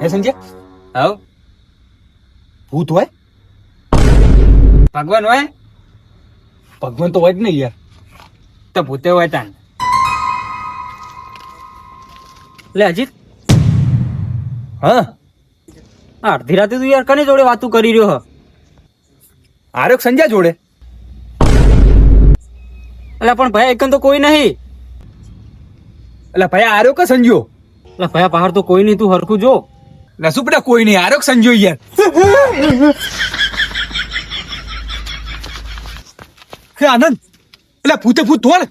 હે સંજય? હવ ભૂત હોય? ભગવાન હોય? ભગવાન તો હોય જ નહીં યાર. તો ભૂતે હોય તાન લે અજીત. હા? અડધી રાતે તું યાર કની જોડે વાતું કરી રહ્યો હ? આરોગ સંજ્યા જોડે? એટલે પણ ભાઈ એકન તો કોઈ નહીં. એટલે ભાઈ આરોગ કે સંજ્યો? એટલે ભાઈ પહાડ તો કોઈ નહીં, તું હરખું જો. બેટા કોઈ નહીં આરોગ સંજો યાર. આનંદ. એટલે ભૂત થોડ થોડ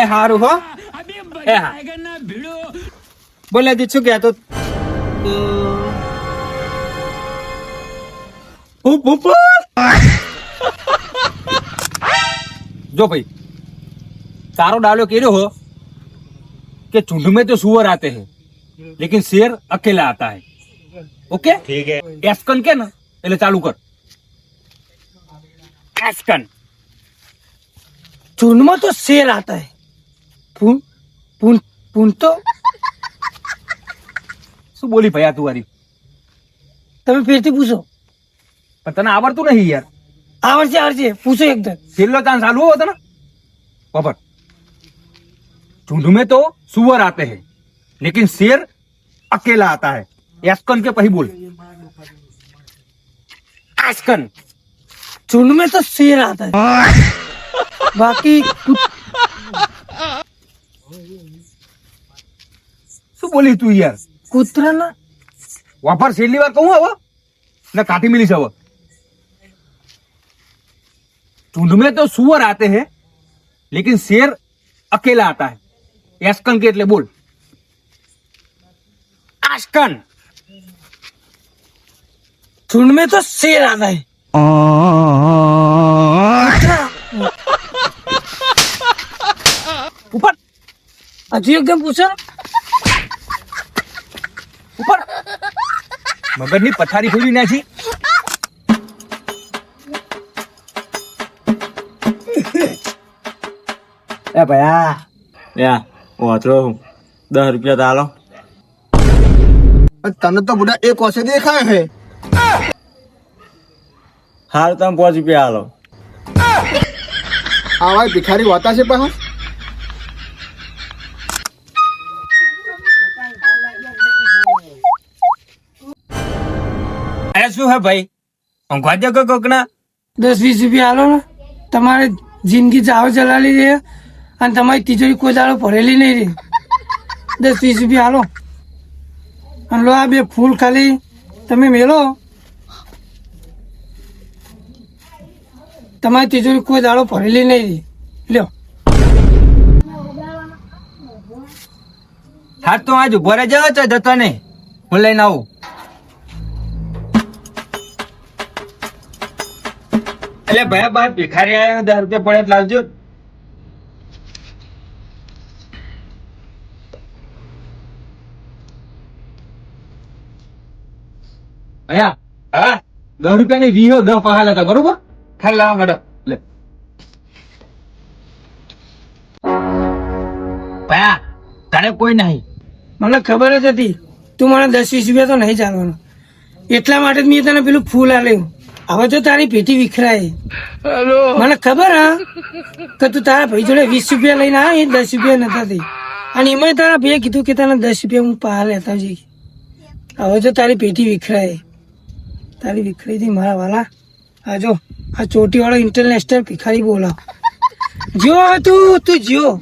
એ હારું હો. એ હા. બોલે અજીત શું કહેતો? જો ભાઈ, તારો ડાલો કર્યો હો? कि झुंड में तो सुअर आते हैं लेकिन शेर अकेला आता है ओके ठीक है एस्कन के ना એટલે ચાલુ કર એસ્કન झुंड में तो शेर आता है पून पून पून तो શું બોલી ભૈયા તું વારી તમે ફેરથી પૂછો પણ તને આવડતું નહીં યાર આવડશે આવડશે પૂછો એકદમ છેલ્લો ચાન્સ આલવો હતો ને બાબર झुंड में तो सुअर आते हैं लेकिन शेर अकेला आता है एस्कन के पही बोल એસ્કન झुंड में तो शेर आता है बाकी कुछ શું બોલી તું યાર કૂતરા ના વાપર છેલ્લી વાર કહું હવે ને કાઠી મિલી છે હવે झुंड में तो सुअर आते हैं लेकिन शेर अकेला आता है एस्कन के એટલે બોલ આસ્કન झुंड में तो शेर आता है ઉપર હજુ એકદમ પૂછો ઉપર મગજની પથારી ખોલી નાખી એ ભયા યા વાંચરો હું દસ રૂપિયા તો હાલો તને તો બધા એક વર્ષે દેખાય છે. હાલ તમે પાંચ રૂપિયા હાલો આવા ભિખારી હોતા છે પાછા. અરે શું હે ભાઈ? ઊંઘવા દે કોકના? દસ વીસ રૂપિયા હાલો ને. તમારે જિંદગી જાવ ચલાવી રહે અને તમારી તિજોરી કોઈ દાડો ભરેલી નહીં રહી. દસ, વીસ રૂપિયા હાલો. અને લો આ બે ફૂલ ખાલી. તમે મેલો. તમારી તિજોરી કોઈ દાડો ભરેલી નહીં રહી. લ્યો. હા તો આજ ઊભો રહેજો ચો જતો નહીં. હું લઈને આવું. એટલે ભાઈ ભાઈ ભિખારી આવ્યો દસ રૂપિયા પડે તો લાવજો. અહીંયા હા? દસ રૂપિયાની વીહો દસ પહાલ હતા બરોબર? ખાલી લાવા મેડમ. લે. ભયા તને કોઈ નહીં. મને ખબર જ હતી. તું મને દસ વીસ રૂપિયા તો નહીં ચાલવાનો. એટલા માટે જ મેં તને પેલું ફૂલ આલ્યું હવે તો તારી પેટી વિખરાય મને ખબર હા? કે તું તારા ભાઈ જોડે વીસ રૂપિયા લઈને આ એ દસ રૂપિયા નતા થઈ. અને એમાં તારા ભાઈએ કીધું કે તને દસ રૂપિયા હું પહાડ લેતા જઈ હવે તો તારી પેટી વિખરાય તારી વિખરી હતી મારા વાલા. આ જો, આ ચોટીવાળો ઇન્ટરનેશનલ ભિખારી બોલાવ જો તું તું જ્યો.